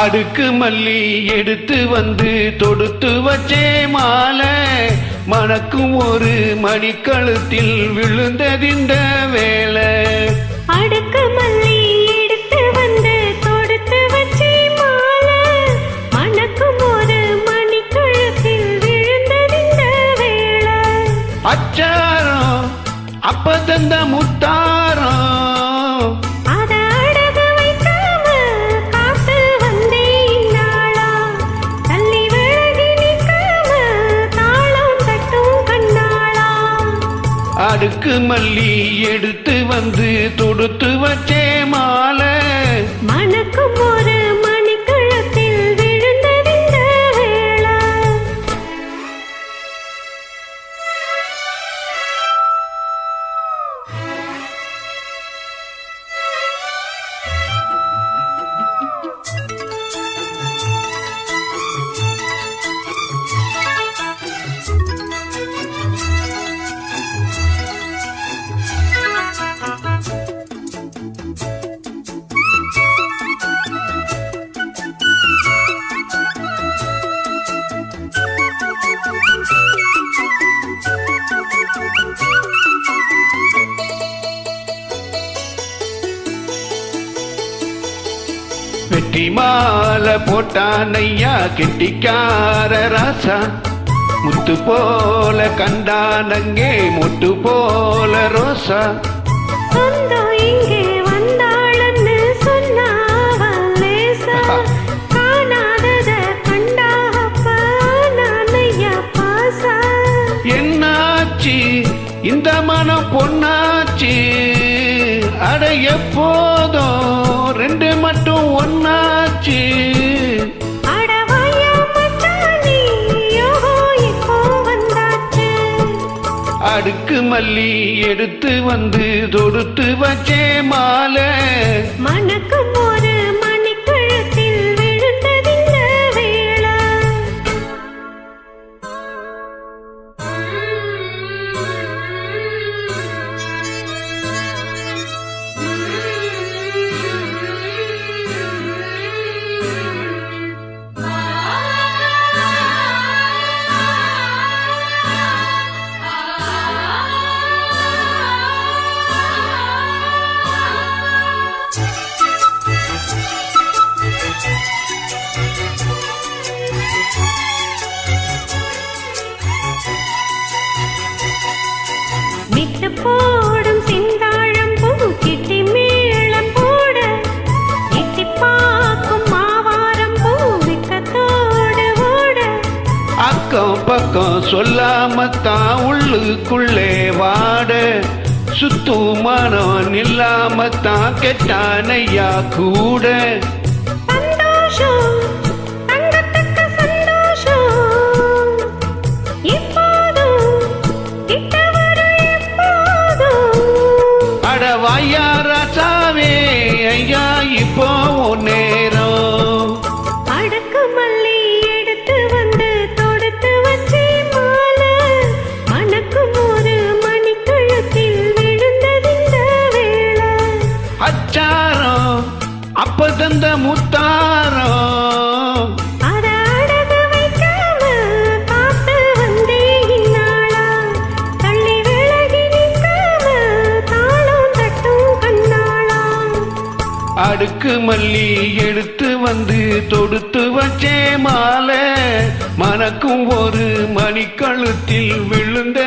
அடுக்கு மல்லி எடுத்து வந்து தொடுத்து வச்சே மாலை. மணக்கும் ஒரு மணிக்கழுத்தில் விழுந்ததிந்த வேலை. அடுக்கு மல்லி எடுத்து வந்து தொடுத்து வச்சே மாலை. மணக்கும் ஒரு மணிக்கழுத்தில் விழுந்ததிந்த அச்சாரம் அப்ப தந்த முத்தாரம் மல்லி எடுத்து வந்து தொடுத்து வச்சே மாலை. மணக்கும் ஒரு வெற்றி மாலை போட்டான் ஐயா கெட்டிக்கார ராசா. முத்து போல கண்டான் அங்கே முட்டு போல ரோசா. என்னாச்சு? இந்த மனம் பொன்னாச்சு. அட எப்போதும் ரெண்டு மட்டும் ஒன்னாச்சு. அடுக்கு மல்லி எடுத்து வந்து தொடுத்து வச்சே மாலை மணக்கும் பக்கம் சொல்லாமத்தான் உள்ளுக்குள்ளே வாட. சுத்தும் மனம் நில்லாமத்தான் கெட்டானையா கூட. தாளம் தட்டும் கண்ணாளா? அடுக்கு மல்லி எடுத்து வந்து தொடுத்து வச்சே மாலை. மணக்கும் ஒரு மணிக்கழுத்தில் வேலை